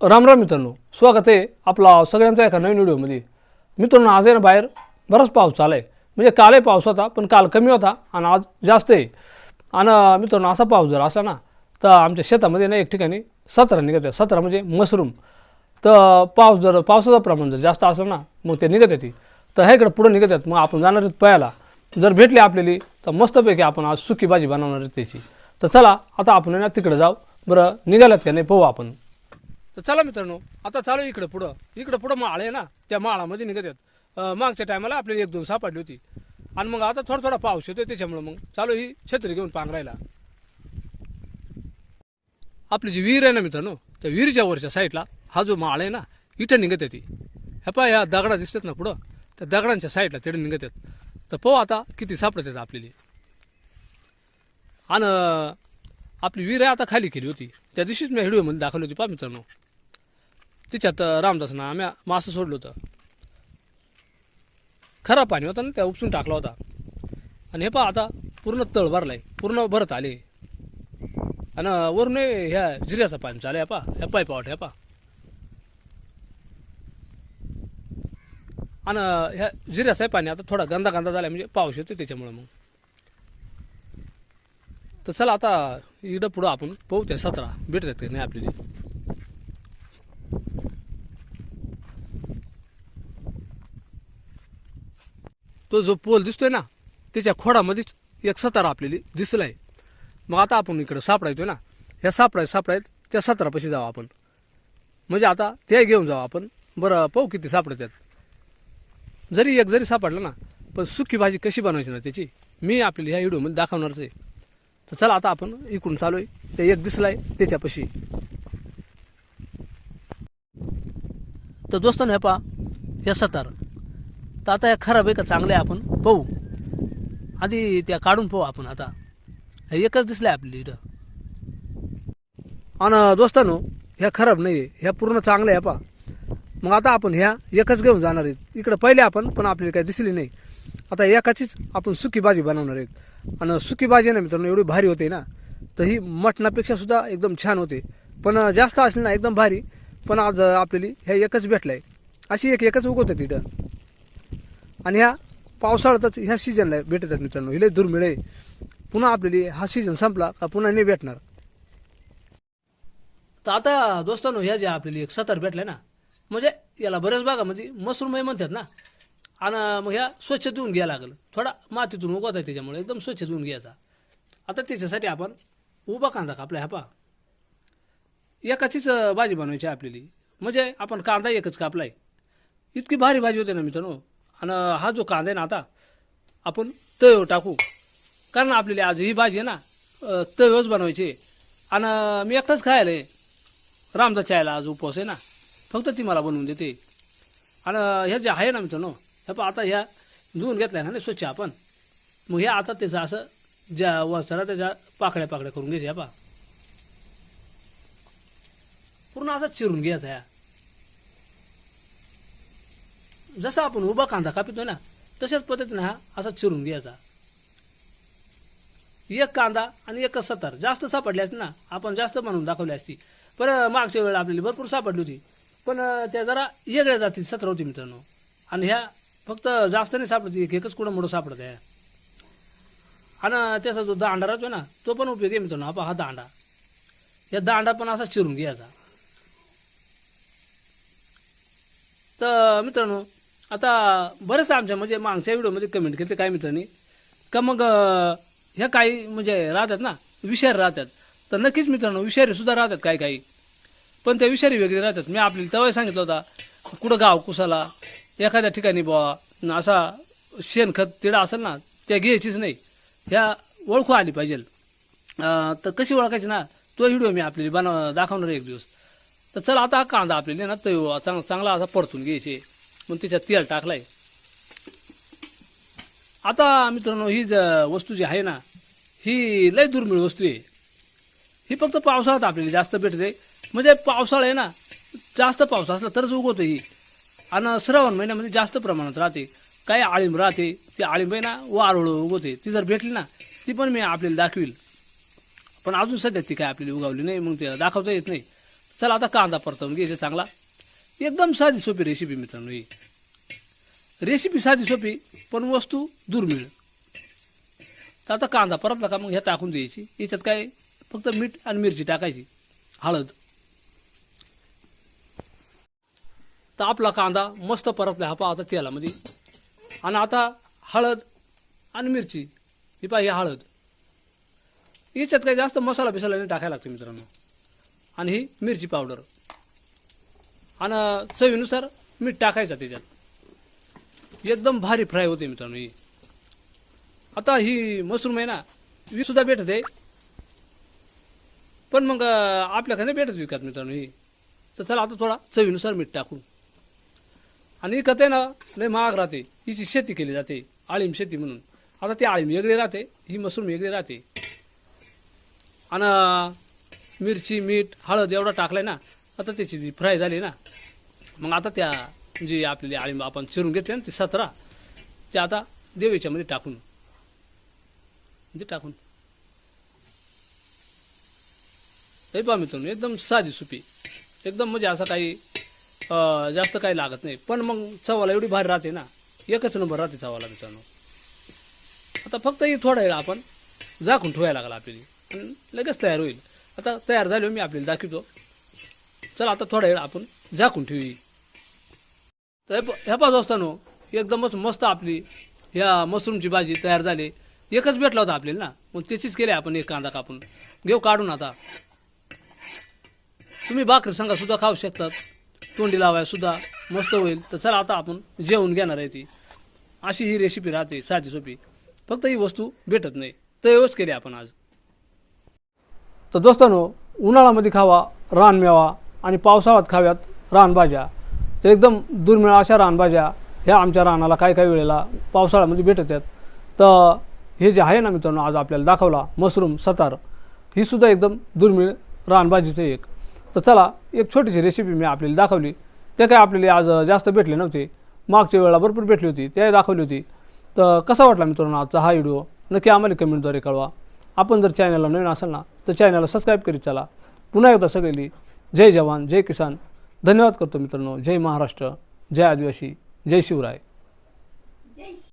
राम राम मित्रांनो स्वागत आहे आपला सगळ्यांचा एका नवीन व्हिडिओमध्ये. मित्रांनो आज आहे ना बाहेर बराच पाऊस चालला आहे म्हणजे कालही पाऊस होता पण काल कमी होता आणि आज जास्त आहे. आणि मित्रांनो असा पाऊस जर असला ना तर आमच्या शेतामध्ये ना एक ठिकाणी सतरा निघत आहे. सतरा म्हणजे मशरूम. तर पाऊस जर पावसाचं प्रमाण जर जास्त असलं ना मग ते निघत येते तर ह्याकडं पुढं निघत आहेत. मग आपण जाणार आहेत पयाला. जर भेटली आपल्याली तर मस्तपैकी आपण आज सुकी भाजी बनवणार आहेत त्याची. तर चला आता आपण आहे ना तिकडे जाऊ. बरं निघाल्यात का नाही पाहू आपण. तर चला मित्रांनो आता चालू इकडं पुढं. इकडं पुढं माळ आहे ना त्या माळामध्ये निघत आहेत. मागच्या टायमाला आपल्याला एक दोन सापडली होती. आणि मग आता थोडा थोडा पाऊस येतोय त्याच्यामुळं मग चालू ही छत्री घेऊन पांघरायला. आपली जी विहीर आहे ना मित्रांनो त्या विहिरीच्या वरच्या साईडला हा जो माळ आहे ना इथं निघत येते ह्या पा ह्या दगडा दिसतात ना पुढं त्या दगडांच्या साईडला तिथे निघत आहेत. तर पाहू आता किती सापडत आहेत आपल्याला. आणि आपली विहीर आहे आता खाली केली होती. त्या दिवशीच मी व्हिडिओमध्ये दाखवली होती पा मित्रांनो. तिच्यात रामदासना आम्ही मासं सोडलं होतं. खराब पाणी होतं ना त्या उपसून टाकला होता. आणि हे पहा आता पूर्ण तळ भरला आहे पूर्ण भरत आले. आणि वरून ह्या जिऱ्याचं पाणी चालू आहे पा ह्या पाईपावट ह्या पा आणि ह्या जिऱ्याचं पाणी आता थोडा गंदा गंदा झाला म्हणजे पाऊस येतो त्याच्यामुळं मग. तर चला आता इकडं पुढं आपण पाहू त्या सतरा भेटतात का नाही आपल्याला? तो जो पोल दिसतोय ना त्याच्या खोडामध्येच एक सतारा आपल्याला दिसलाय. मग आता आपण इकडं सापडायचो ना ह्या सापडा सापडायत त्या सतरापाशी जाऊ आपण. म्हणजे आता ते घेऊन जाऊ आपण. बरं पाहू किती सापडतात. जरी एक जरी सापडलं ना पण सुखी भाजी कशी बनवायची ना त्याची मी आपल्याला ह्या व्हिडिओमध्ये दाखवणारच आहे. तर चला आता आपण इकडून चालू आहे ते एक दिसलाय त्याच्यापाशी. तर दोस्त हे पा या सतार. तर आता या खराब आहे का चांगलं आहे आपण? पाहू. आधी त्या काढून पाहू आपण आता. हे एकच दिसलंय आपली इथं. आणि दोस्तांनो ह्या खराब नाही आहे ह्या पूर्ण चांगल्या आहे पा मग आता आपण ह्या एकच घेऊन जाणार आहेत. इकडं पहिले आपण पण आपल्याला काही दिसली नाही. आता एकाचीच आपण सुकी भाजी बनवणार आहेत. आणि सुकी भाजी ना मित्रांनो एवढी भारी होते ना. तर ही मटणापेक्षा सुद्धा एकदम छान होते. पण जास्त असली ना एकदम भारी. पण आज आपल्याला ह्या एकच भेटलाय. अशी एक एकच उगवतात तिथं. आणि ह्या पावसाळ्यातच ह्या सीजनला भेटतात मित्रांनो. हिले दुर्मिळ आहे. पुन्हा आपल्याला हा सीझन संपला का पुन्हा नाही भेटणार. तर आता दोस्तांनो ह्या ज्या आपल्याला एक सतर भेटलाय ना म्हणजे याला बऱ्याच भागामध्ये म्हणजे मशरूमही म्हणतात ना. आणि मग ह्या स्वच्छ धुवून घ्यायला लागलं. थोडा मातीतून उगवत आहे त्याच्यामुळे एकदम स्वच्छ धुवून घ्यायचा. आता त्याच्यासाठी आपण उभा कांदा कापला हा पा एकाचीच भाजी बनवायची आहे म्हणजे आपण कांदा एकच कापलाय. इतकी भारी भाजी होते ना मित्रांनो. आणि हा जो कांदा आहे ना आता आपण तव्यावर टाकू. कारण आपल्याला आज ही भाजी आहे ना अं, तव्यावरच बनवायची आणि मी एकटाच खायला आहे. रामदा चायला आज उपवास आहे ना. फक्त ती मला बनवून देते. आणि ह्या जे आहे ना मित्रांनो ह्या आता ह्या धुवून घेतल्या ना स्वच्छ आपण. मग ह्या आता त्याचं असं ज्या वस्त्राला त्याच्या पाकड्या पाकड्या करून घ्यायच्या पा पूर्ण असं चिरून घ्यायचा ह्या. जसा आपण उभा कांदा कापितो ना तशाच पद्धतीनं हा असा चिरून घ्यायचा. एक कांदा आणि एकच सत्तर. जास्त सापडली असते ना आपण जास्त म्हणून दाखवली असती. पण मागच्या वेळेला आपल्याला भरपूर सापडली होती. पण त्या जरा वेगळ्या जाती सतरा होती मित्रांनो. आणि ह्या फक्त जास्त नाही सापडत एक एकच कुठं मोठं सापडत. आहे आणि त्याचा जो दांडा राहतो ना तो पण उपयोग आहे मित्रांनो. आपा हा दांडा. या दांडा पण असा चिरून घ्यायचा. तर मित्रांनो आता बरेच आमच्या म्हणजे मागच्या व्हिडिओमध्ये कमेंट केले. काय मित्रांनी? का मग ह्या काही म्हणजे राहतात ना विषारी राहतात. तर नक्कीच मित्रांनो विषारी सुद्धा राहतात काही काही पण त्या विषारी वेगळे राहतात. मी आपल्याला तेव्हा सांगितलं होता कुठं गाव कुसाला एखाद्या ठिकाणी बुवा असा शेणखत तिडा असेल ना त्या घ्यायचीच नाही. ह्या ओळखू आली पाहिजे. तर कशी ओळखायची ना तो व्हिडिओ मी आपल्याला बनव दाखवणार एक दिवस. तर चला आता कांदा आपल्याला ना तो चांग चांगला असा परतून घ्यायचे. मग त्याच्यात तेल टाकलाय. आता मित्रांनो ही ज- वस्तू जी आहे ना ही लय दुर्मिळ वस्तू आहे. ही फक्त पावसाळ्यात आपल्याला जास्त भेटते. म्हणजे पावसाळा आहे ना जास्त पावसा असला तरच उगवते ही. आणि श्रावण महिन्यामध्ये म्हणजे जास्त प्रमाणात राहते. काही आळिंब राहते ती आळिंब आहे ना वारुळ उगवते. ती जर भेटली ना ती पण मी आपल्याला दाखवील. पण अजून सध्या ती काय आपल्याला उगावली नाही मग ते दाखवता येत नाही. चला आता कांदा परतवून घ्यायचा चांगला. एकदम साधी सोपी रेसिपी मित्रांनो ही. रेसिपी साधी सोपी पण वस्तू दुर्मिळ. तर आता कांदा परतला का मग ह्या टाकून द्यायची. याच्यात काय फक्त मीठ आणि मिरची टाकायची. हळद. तर आपला कांदा मस्त परतला हा पहा आता तेलामध्ये. आणि आता हळद आणि मिरची. ही पहा ही हळद. याच्यात काही जास्त मसाला बिसाला नाही टाकायला लागतो मित्रांनो. आणि ही मिरची पावडर. आणि चवीनुसार मीठ टाकायचं त्याच्यात. एकदम भारी फ्राय होते मित्रांनो ही. आता ही मशरूम आहे ना वी सुद्धा भेटत आहे. पण मग आपल्याकडे नाही भेटत विकत मित्रांनो ही. तर चला आता थोडा चवीनुसार मीठ टाकू आणि विकत आहे ना लय महाग राहते. हिची शेती केली जाते आळीम शेती म्हणून. आता ती आळीम वेगळी राहते ही मशरूम वेगळी राहते. आणि मिरची मीठ हळद एवढा टाकलाय ना आता त्याची जी फ्राय झाली ना मग आता त्या जी आपली आळीम आपण चिरून घेतली ना ती सतरा ते आता देवीच्यामध्ये टाकून. ते टाकून. हे पहा मित्रांनो एकदम साधी सुपी. एकदम म्हणजे असं काही जास्त काही लागत नाही. पण मग चवाला एवढी भारी राहते ना. एकच नंबर राहते चवाला मित्रांनो. आता फक्त ही थोडा वेळ आपण झाकून ठेवायला लागला आपल्याला. आणि लगेच तयार होईल. आता तयार झालो मी आपल्याला दाखवतो. चला आता थोडा वेळ आपण झाकून ठेवी तर हे ह्या पाच वाजतानो एकदमच मस्त आपली ह्या मशरूमची भाजी तयार झाली. एकच भेटला होता आपल्याला ना. मग त्याचीच केली आपण एक कांदा कापून. घेऊ काढून आता. तुम्ही भाकरी संघा सुद्धा खाऊ शकतात. तोंडी लावाय सुद्धा मस्त होईल. तर चला आता आपण जेवण घेणार आहे ती. अशी ही रेसिपी राहते साधी सोपी. फक्त ही वस्तू भेटत नाही. तर व्यवस्थ केली आपण आज. तर दोस्तांनो उन्हाळ्यामध्ये खावा रानमेवा आणि पावसाळ्यात खाव्यात रानभाज्या. तर एकदम दुर्मिळ अशा रानभाज्या ह्या आमच्या रानाला काही काही वेळेला पावसाळ्यामध्ये भेटत आहेत. तर हे जे आहे ना मित्रांनो आज आपल्याला दाखवला मशरूम सतार. ही सुद्धा एकदम दुर्मिळ रानभाजीचं एक. तर चला एक छोटीशी रेसिपी मी आपल्याला दाखवली. ते काय आपल्याला आज जास्त भेटले नव्हते. मागच्या वेळेला भरपूर भेटली होती त्याही दाखवली होती. तर कसा वाटला मित्रांनो आजचा हा व्हिडिओ नक्की आम्हाला कमेंटद्वारे कळवा. आपण जर चॅनलला नवीन असाल ना तर चॅनलला सबस्क्राईब करीत चला. पुन्हा एकदा सगळी जय जवान जय किसान. धन्यवाद करतो मित्रांनो. जय महाराष्ट्र जय आदिवासी जय शिवराय.